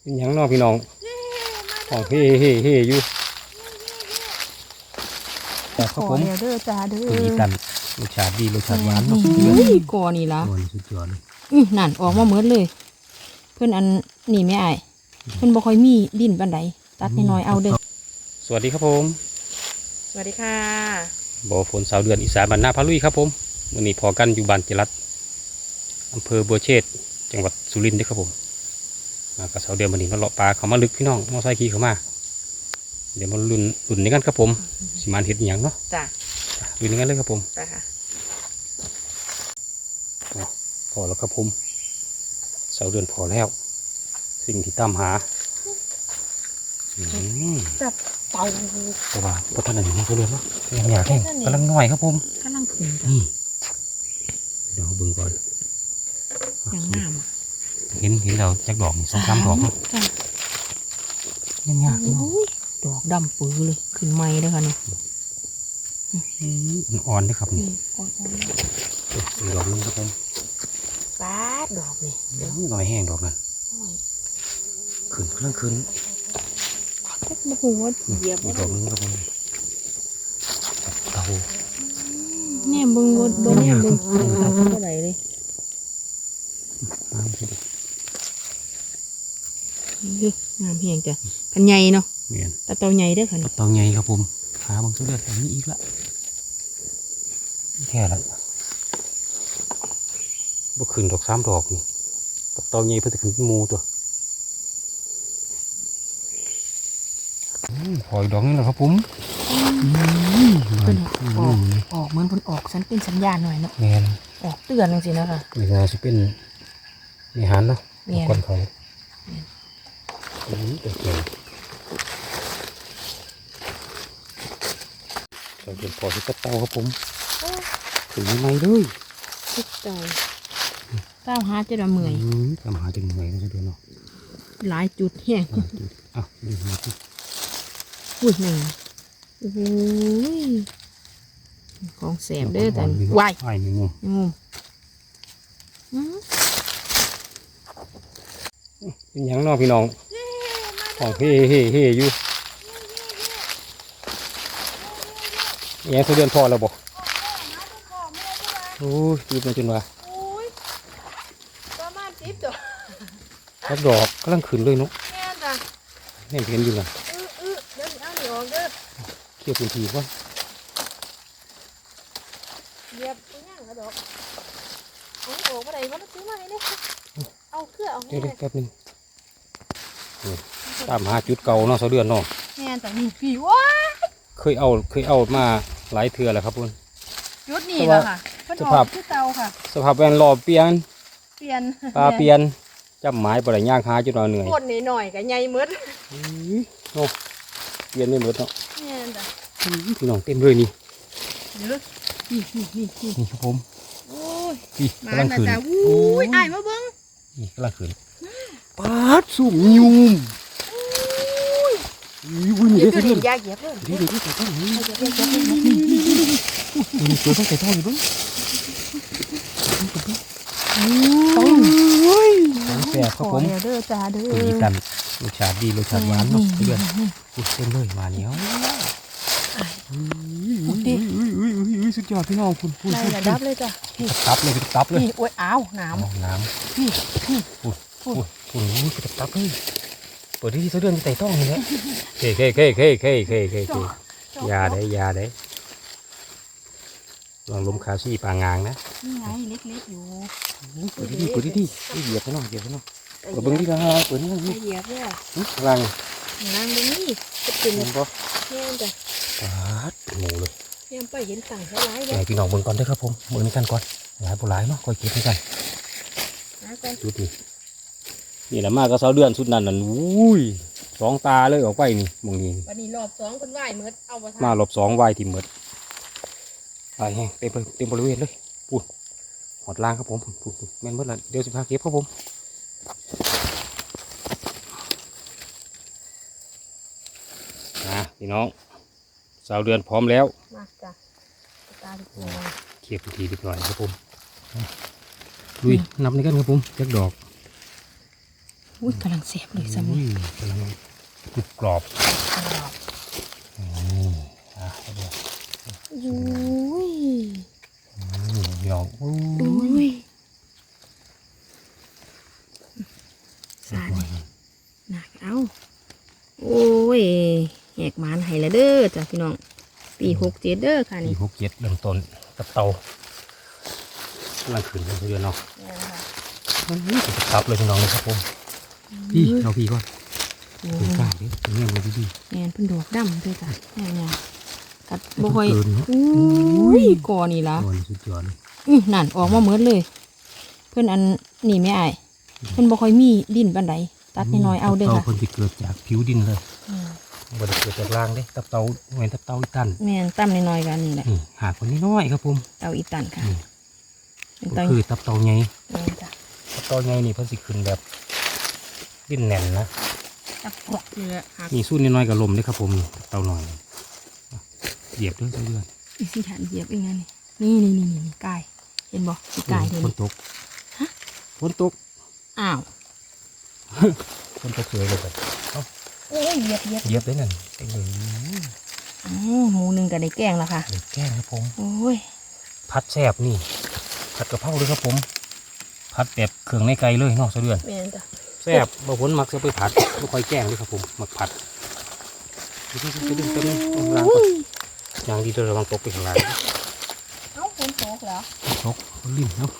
เป็นหยังเนอกพี่น้องของเฮ่เฮ่เฮ่อยู่แต่ครับผมเดี๋ยวเด้อจ้าเด้อตัวนี้กันรสชาติดีรสชาติหวานเนาะนี่กอนี่ล่ะโอ้ยสุดยอดเลยอื้อนั่นออกมาเหมือนเลย เพื่อนอันนี่ไม่อายเพื่อนบ่ค่อยมีดินปานใดตัดน้อยๆเอาเด้อสวัสดีครับผม สวัสดีค่ะบ่อฝนสาวเดือนอีสานบ้านนาพาลุยครับผมวันนี้พอกันอยู่บ้านเจรัตอำเภอบัวเชษจังหวัดสุรินทร์เด้อครับผม มากับสาวเดือนวันนี้มาเลาะปลาเขามาลึกพี่น้องมอไซค์ขี่เขามา เดี๋ยวมาลุ้นลุ้นในกันครับผมสิมานเห็ดอหย่างเนาะจ้ะอะลุ้นในกันเลยครับผมจ้ะค่ะพอแล้วครับผมเสาเดือนพอแล้ว สิ่งที่ตามหาอืมจับเป่าแต่ว่าพระท่านอันนี้มันก็เรือนเนาะยังอยากแห้งกำลังน้อยครับผมกำลังขึ้นจ้ะนี่เดี๋ยวเอาเบิ่งก่อนอย่างงามอะ เห็นเห็นเราจากดอกนี่สองสามดอกเนาะจ้ะยังยากเนาะโอ้ยดอกดำปือเลยขึ้นไม้เด้อค่ะนี่มันอ่อนเด้วยครับนี่นี่อ่อนอีกดอกนึงครับผมๆปาดดอกนี่เดี๋ยวหน่อยแห้งดอกนั้นโอ้ยขึ้นเครื่องขึ้นแค่มาหัวเหยียบอีกดอกนึงครับผมเตาแน่เบิ่งบ่บ่แน่เบิ่งตัดเท่าไหร่เลยน้ำสินี่ งามเพียงจ้ะพันใหญ่เนาะเมียนตาเตาใหญ่เด้อค่ะนี่เตาใหญ่ครับผมหาบางสุดเดือดแบบนี้อีกละแค่ละบ่ขึ้นดอกสามดอกนี่เตาใหญ่เพื่อจะขึ้นเป็นหมูตัวอืมพออีกดอกนึงแล้วครับผมเพิ่นออกออกเหมือนเพิ่นออกฉันเป็นสัญญาณหน่อยเนาะแมนออกเตือนจังซี่นะคะนี่น่าจะเป็นมีหันเนาะแม่นก้อนเขา อืมเป็นเก่งเราเป็นพอที่กระเตาครับผมถึงไม่เลยทุกใจก้าวหาจะละเมื่อยอืมทำหาจนเหนื่อยเลยเดี๋ยวเนาะหลายจุดแห้งอะดูอะดูมาสิอุ้ยหนึ่งโอ้โหของแสบเด้อแต่วายวายมีมุมงมอืมเป็นหยังเนอพี่น้อง ของเฮ่เฮ่เฮ่อยู่แย่สุดเดือนพอแล้วบอกโอ้ยตีมาจนว่าโอ้ยประมาณสิบตัวทักดอกกำลังขึ้นเลยเนาะแม่จ้ะเห็นเห็นอยู่นะอื้ออื้อเดี๋ยวสิเอาหนีออกเด้อเกี่ยวพื้นที่ก่อนเหยียบตัวย่างกระดอกเอาหนีออกมาไหนวะซื้อมาให้เนี่ยเอาเครื่องเอาให้เดี๋ยวเลเดี๋ยวยแป๊บหนึงนี่ ตามหาจุดเก่าเนาะเสาเดือนเนาะแม่จ้ะนี่พี่ว้าเคยเอาเคยเอามาหลายเทื่อแล้วครับคุณจุดนี้แหละค่ะเพิ่นสอภาอพ กคือเตาค่ะ สภาพแวดล้อมเปลี่ยนเปลี่ยนปลาเปลี่ยนจำหมายบ่ได้ย่างหาจุดเราเหนื่อยคนนิดหน่อยๆกับใหญ่หมืดอื้อโอ้เปลี่ยนไม่หมดเนาะแม่จ้ะอื้อพี่น้องเต็มเลยนี่เดี๋ยวนี่นี่นี่นี่นี่ครับผมโอ้ยพี่มากำลังนะขึ้นจ๊ะอุ้ยอ้ายมาเบิ่งนี่กำลังขึ้นปาดสุ่มยุม อุ้ยนี่เดี๋ยวเด้อเดี๋เสาเดือนยาเหยียบเลยเดี๋ยวเดี๋ยวเดี๋ยวใส่ต้นนี่เหยียบเหยียบเหยียบนี่ตัวต้องใส่ต้นนี่เบ้างโอ้ยแซ่บครับผมเด้อจ้าเด้อตีกันรสชาติดีรสชาติหวานเนาะเดือนอุ้ยเต็มเลยมาเหนียวอุ้ยสุดยอดพี่น้องคุณคุณในระดับเลยจ้ะนี่ตับเลยตับเลยนี่โอ้ยอ้าวหนามน้นี่นี่ำอุ้ยอุ้ยอุ้ยตับเลย เปิดที่เสเดือนที่ไต่ต้องนี่แหละเคเคเคเคเคเคเคเคยาได้ยาได้ลองล้มขาซี่ปางางนะนี่ไงเล็กๆอยู่เปิดที่เปิดที่เหยียบไปหน่อยเหยียบไปหน่อยเปิดเบิ้งที่ละเปิดนี่ไปนี่เหยียบเลยลังนางตรงนี้จะเป็นเห็นปะแม่จ้ะปาดหมูเลยแม่ไปเห็นต่างเขาร้ายเลใหญ่ยพี่น้องเบิ่งก่อนเด้อครับผมเบิ่งกันก่อนหลายบ่หลายเนาะค่อยเก็บให้กันนะกันดูดิ นี่แหละมากก็เสาเดือนสุดนั่นนั่นอุ้ยสองตาเลยออกไปนี่หมองนี้วันนี้รอบสองคนไหวเมื่อเอาไปมาหลบสองวายทีหมดไปแห้งเต็มเลยเต็มบริเวณเลยปูดหอดล่างครับผมปูดปูดแม่นเบิดละเดี๋ยวสิพาเก็บครับผมนะพี่น้องสาวเดือนพร้อมแล้วมาจ้ะตาดีกว่าเก็บทีนิดหน่อยครับผมลุยนับในกันครับผมจักดอกน อุ้ยกำลังเสียบเลยสามีอุ้ยกำลังกรุบกรอบอืมอะเอาเดี๋ยวอุ้ยอืมพี่น้องอู้อุ้ยสาดยเลยหนักเอาโอ้ยแหกหมานให้ละเด้อจ้ะพี่น้องปีหกเจ็ดเด้อค่ะปีนี่หกเจ็ดเริ่มต้นกับเตากำลังขึ้นเลยเดือนเนาะอุ้ยจะทับเลยพี่น้องเลยครับผม พี่เราพี่ก่อนโอ้ถึงกล้าดิถึงเงี้ยมือดีแมนเพิ่นดอกดำด้วยจ้ะแม่เนี่ยกัดบ่ค่อยเกินเนอะอุ้ยก่อนี่ละตัวนี้สุดยอดเลยอื้อนั่นออกมาเหมือนเลย เพิ่นอันนี่แม่อ้ายเพิ่นบ่ค่อยมีดินปานใดตัดน้อยๆเอาเด้อตับค่ะเพิ่นจะเกิดจากผิวดินเลยอืมบ่ได้เกิดจากล่างเด้ตับเตาเหมือนตับเตาอีตันแม่นตั้มน้อยๆกันนี่แหละนี่หาคนนี้น้อยครับผมเตาอีตันค่ะนี่เป็นก็เตาคือตับเตาใหญ่แม่นจ้ะตับเตาใหญ่นี่เพิ่นสิขึ้นแบบ ดิ้นแน่นนะตับกรอกนี่แหละหักนี่สู้น้อยๆกับลมเด้ครับผมนี่ตับเตาหน่อยอะเหยียบด้วยเรื่อยอีสิฐานเหยียบอีกงั้นนี่นี่นี่นี่นี่กายเห็นบ่สิๆกายเห็น ฝนตกฮะ ฝนตกอ้าวฝนตกสวยเลยแบบโอ้ยเหยียบเหยียบเหยียบได้นั่นเต็มเลยอ้าวหมูหนึงก็ได้แกงแล้วค่ะ เดี๋ยวแกล้งครับผม โอ้ยพัดแซ่บนี่ผัดกะเพราเลยครับผมผัดแบบเครื่องในไก่เลยเนาะเสะเดือน แม่นจ้ะ แซ่บบางคนมักจะไปผัดไม่ค่อยแกล้งเลยครับผมมักผัดดึงดึงดึงดึงดึงล้างก่อนอย่างดีเดี๋ยวระวังตกไปข้างล่างเอ้าฝนตกเหรอตกลิ่นเนาะ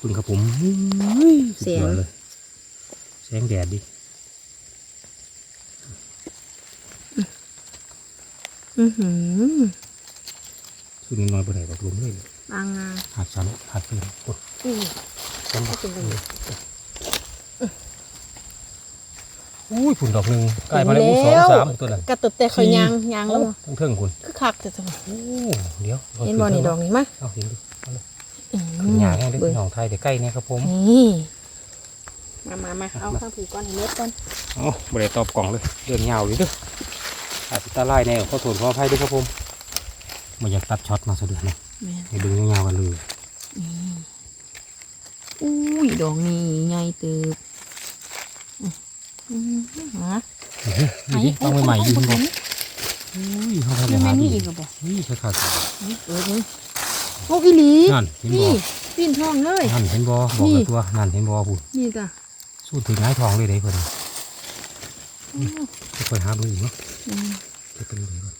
คุณครับผมเสียงเลยแสงแดดดิอือหือสุดน้อยไปไหนกับลุมเลยบางงาหัดสันหัดเปลี่ยนโอ้ยอือจำบักเป็นยังไง อุ้ยผุนดอกหนึ่งใกล้มาแล้วอู้สองสามตัวนั้นกระตุกแต่เคยยางยางแล้วบ่ทั้งเทิงคุณคือคักแต่จังหวะโอ้เดี๋ยวเห็นบ่นี่ดอกนี่มะเอาเห็นดิเอาเลยอืมขึ้นหยาแห้งด้วยเบิ่งพี่น้องไทยเดี๋ยวใกล้เนี่ยครับผมนี่มามามาเอาข้างผีก้อนให้เม็ดก่อนโอ้บริตอบกล่องเลยเดินยาวเลยเด้ออาจจะตาไล่แน่ขอโทษขออภัยด้วยครับผมไม่อยากตัดช็อตมาสะดือนนะแม่นให้ดึงยาวๆกันเลยอุ้ยดอกนี่ใหญ่เติบอื มอืมฮะนี่ดิต้องใหม่ๆยืนบ่อุ้ยเขาทำยัยังงไงไม่มีดีอีกเหรอบ่นี่ใช่ค่ะนี่เปิดนี่โอ้อีหลีนั่นเห็นบ่นี่ปีนทองเลยนั่นเห็นบ่บอกนี่กับตัวนั่นเห็นบ่พูดนี่จ้ะสู้ถึงง่ายทองเลยเด้เพิ่นจะไปหาดูอีกเนาะอืมจะเป็นเลยว่า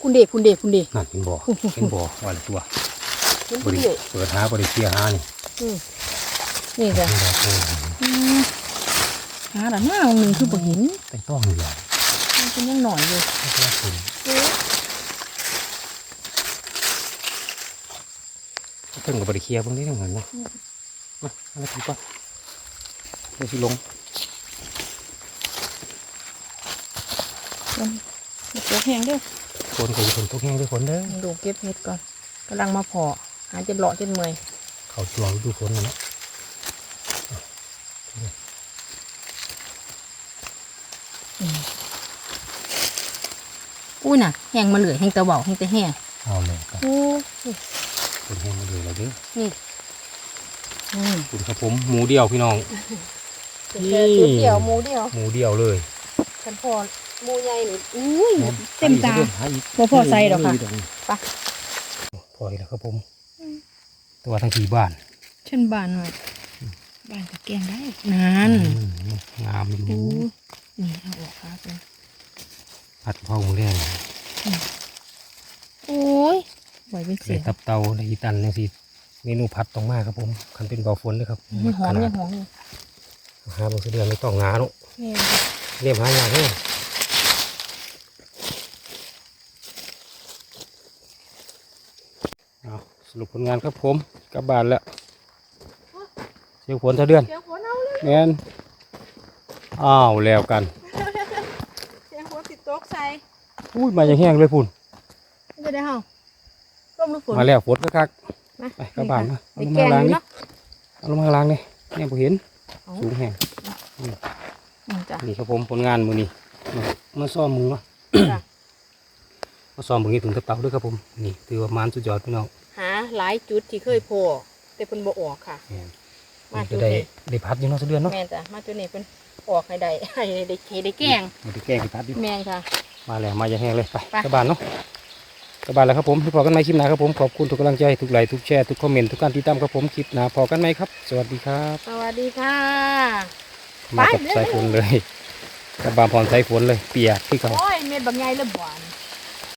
คุณเดชคุณเดชคุณเดชนั่นเห็นบ่เห็นบ่ว่าละตัวคุณบริเดชเปิดหาบริเคลียร์หานี่อืมนี่จ้ะเห็นบ่โอ้ยอืมหาละหน้าหนึ่งคือบ่เห็นแต่ต้องอยู่แล้วมันเป็นยังหน่อยอยู่ไม่ใช่คุณเพิ่งกับบริเคลียร์เพิ่งได้ทั้งหันนะมาเอามาทีก่อนเดี๋ยวสิลงมันมันตกแห้งเด้อคนก็อยู่คนตกแห้งด้วยคนเด้อดูเก็บเห็ดก่อนกำลังมาพอหาจนเลาะจนเมื่อยเขาจวงดูคนนะเนาะ อุ้ยน่ะแห้งมาเหลือแห้งตะเบาแห้งแต่แห้งเอาเลยครับโอ้คนแห้งมาเลยเลยเด้อนี่อืมคุณครับผมหมูเดียวพี่น้องนี่แค่ชุดเดียวหมูเดียวหมูเดียวเลยฉันพอหมูใหญ่นี่อุ้ยเต็มตาหอีกบ่พอใส่ดอกค่ะไปพออีกแล้วครับผม ตัวทั้งทีบ้านฉันบานหน่อยบานกับแกงได้นั่นอืมงามอยู่อู้นี่เอาออกค่ะเป็น ผัดเผาหมูแดงโอ้ยไหวเป็นเกเสีล็ยดงตับเตาในอีตันเนี่ยสิเมนูผัดตรงมากครับผมคันเป็นเบาฝนเลยครับยังหอมขนายัดงหอมอยู่หาบางเดือนไม่ต้องงาเนาะแม่เรียบหายากเลยเอาสรุปผลงานครับผมกลับบ้านแล้วเสียงฝนเท่าเดือนเสียงฝนเอาเลยแมนอ้าวแล้วกัน เสียงฝนติดตกใส่ อุ้ยมาอย่างแห้งเลยพุ่นไม่จะได้เฮาร่มลูกฝนมาแล้วฝนคักมาๆไปกลับบ้านนะเอาไปลงแกมางอล้างยู่นี่เนาะเอาลงมาล้างนี่เนี่ยผมเห็นเอาสูงแห้งอืมจ้ะนี่ครับผมผลงานมือนี้มามาซ่อมมือมาจ้ะมาซ่อมมือนี้ถึงตะเตาด้วยครับผมนี่ถือว่ามานสุดยอดพี่น้องหาหลายจุดที่เคยโพอแต่เพิ่นบ่ออกค่ะแม่นมาจะจุดได้นี้ได้พัดอยู่เนาะสะเดือนเนาะแม่นจ้ะมาจุดนี้เพิ่นออกให้ได้ให้ได้ให้ได้แกงมาดูแกงให้พัดอยู่แม่นค่ะ มาแล้วมาอย่างแห้งเลยไปไปกลับบ้านเนาะกลับบ้านแล้วครับผมพบกันใหม่คลิปหน้าครับผมขอบคุณทุกกำลังใจทุกไลค์ทุกแชร์ทุกคอมเมนต์ทุกการติดตามครับผมคลิปหน้าพอกันไหมครับ สวัสดีครับ สวัสดีค่ะมากับไปเลยสายฝนเลยกับบามพรสายฝนเลย เปียกที่เขาโอ้ยเม็ดบางใหญ่เลยบ่อน